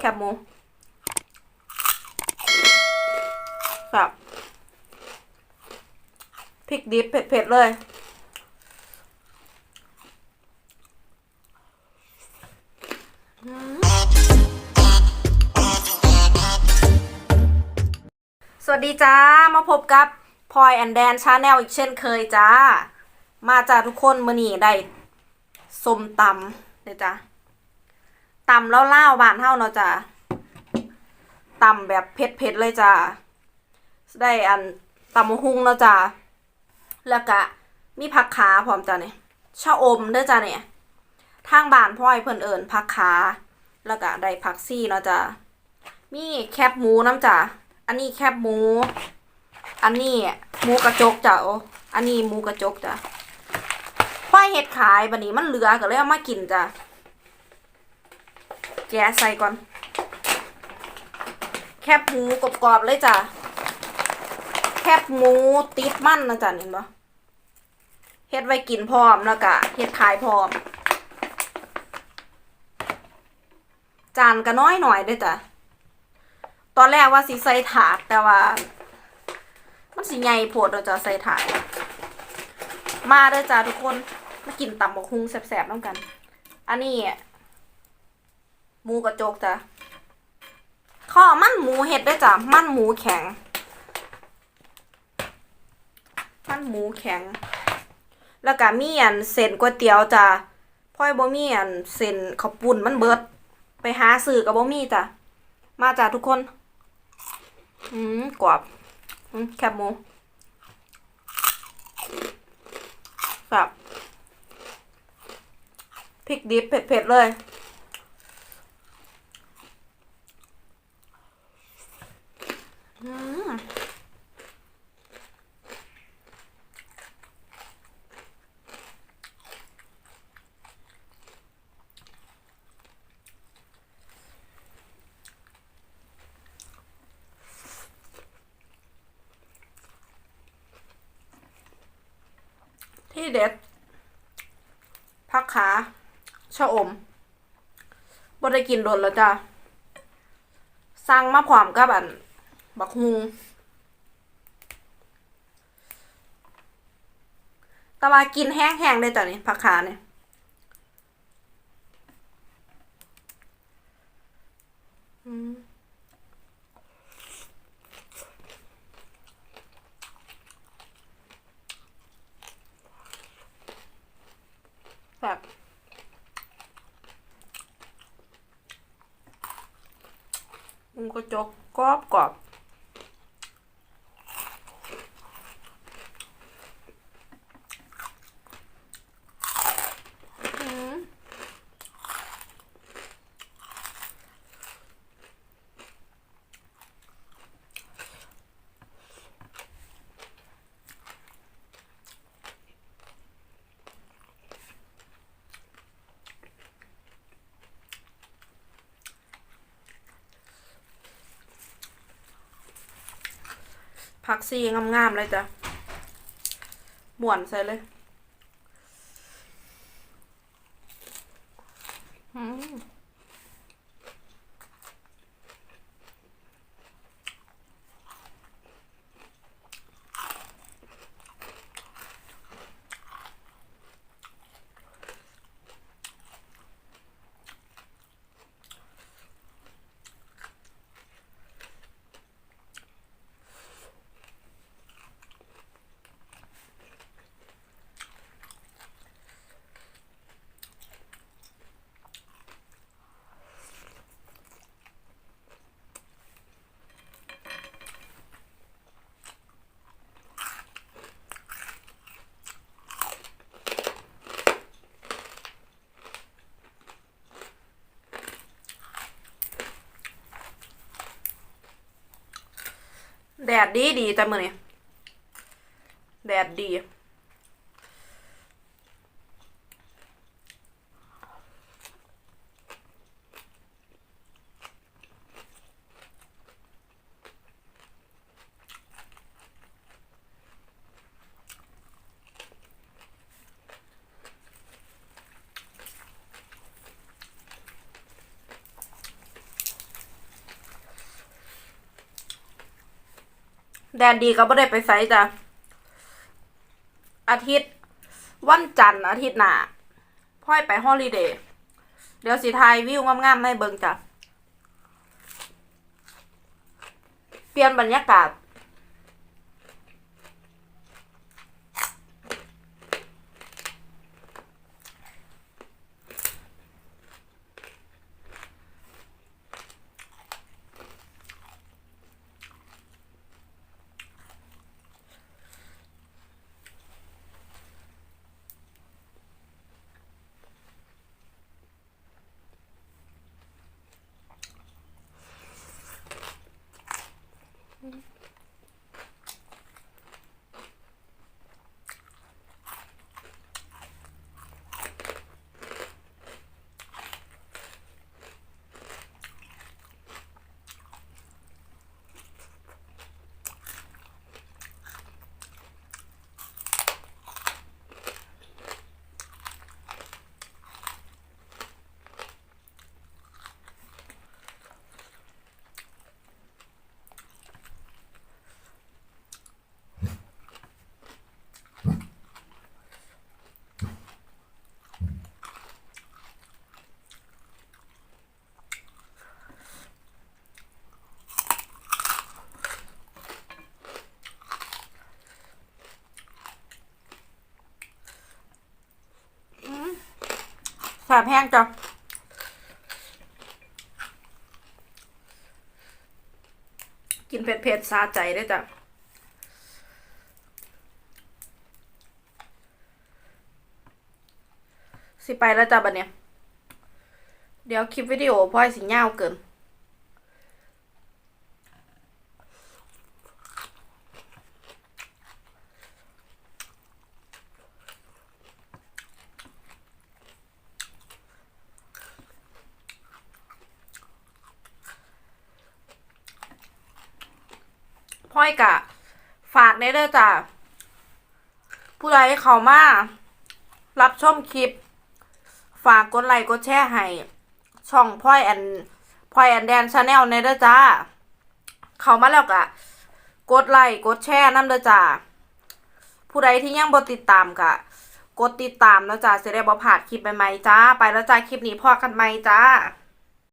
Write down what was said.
แคบหมูครับพริกดิบเผ็ดๆเลย สวัสดีจ้า มาพบกับพลอยแอนแดนชาแนลอีกเช่นเคยจ้า มาจ้าทุกคนมื้อนี้ได้สมตำเด้อจ้า ตำแล้วเล่าๆบานเฮาเนาะจ้าตำแบบเผ็ดๆเลยจ้าได้อันตำมะฮุงเนาะจ้าแล้วก็มีผักขาพร้อมจ้าเนี่ยชะอมเด้อจ้าเนี่ยทางบ้านพ่อยเพิ่นเอิญผักขาแล้วก็ได้ผักซี่เนาะจ้ามีแคบหมูน้ำจ้าอันนี้แคบหมู อันนี้หมูกระจกจ้ะโอ้อันนี้หมูกระจกจ้ะพ่อยเห็ดขายบันนี้มันเหลือก็เลยเอามากินจ้ะ แกะใส่ก่อน แคบหมูกรอบๆเลยจ้ะ แคบหมูติดมั่นนะจ้ะเห็นปะเฮ็ดไว้กินพร้อมแล้วก็เฮ็ดขายพร้อม จานก็น้อยหน่อยด้วยจ้ะ ตอนแรกว่าสิใส่ถาดแต่ว่า มันสิใหญ่โพดเราจะใส่ถาด มาเด้อจ้าทุกคน มากินตำบกฮุงแซ่บๆน้ำกัน อันนี้ หมูกระจกจ้ะข้อมันหมูเห็ดด้วยจ้ะมันหมูแข็ง มันหมูแข็ง แล้วก็มีอันเส้นก๋วยเตี๋ยวจ้ะพ่อยบ่มีอันเส้นข้าวปุ้นมันเบิด ไปหาซื้อกับบ่มีจ้ะมาจ้ะทุกคน อืมกรอบอืมแคบหมูแบบพริกดิบเผ็ดๆเลย อืมที่ เด็ดผักขาชะอมบ่ได้กินโดนแล้วจ้ะสั่งมาพร้อมกับอัน บักฮุงแต่ว่ากินแห้งๆเลยจ้ะนี่ผักขาเนี่ยอืมแบบหมู กระจกกรอบกรอบอืม ผักซีงามๆเลยจ้ะบ่วนใส่เลย อืม แดดดีดีจ้ะมื้อนี้แดดดี แดนดีก็ไม่ได้ไปไซจ้ะอาทิตย์ วันจันทร์อาทิตย์หน้าพ่อยไปฮอลิเดย์เดี๋ยวสีไทยวิวงามๆให้เบิ่งจ้ะ เปลี่ยนบรรยากาศ แสบแห้งจ้ะกินเผ็ดๆซาใจได้จ้ะสิไปแล้วจ้ะบัดเนี้ยเดี๋ยวคลิปวิดีโอพ่อยสิเน่าเกิน อยกะ ฝากได้เด้อจ้ะผู้ใดเขามา รับชมคลิป ฝากกดไลค์กดแชร์ให้ช่องพ่อยแอนพ่อยแอนแดนชาแนลในเด้อจ้า เขามาแล้วกะ กดไลค์กดแชร์น้ำเด้อจ้าผู้ใดที่ยังบ่ติดตามกะ กดติดตามแล้วจ้าจะได้บ่พลาดคลิปใหม่ๆจ้า ไปแล้วจ้าคลิปนี้พอกันใหม่จ้า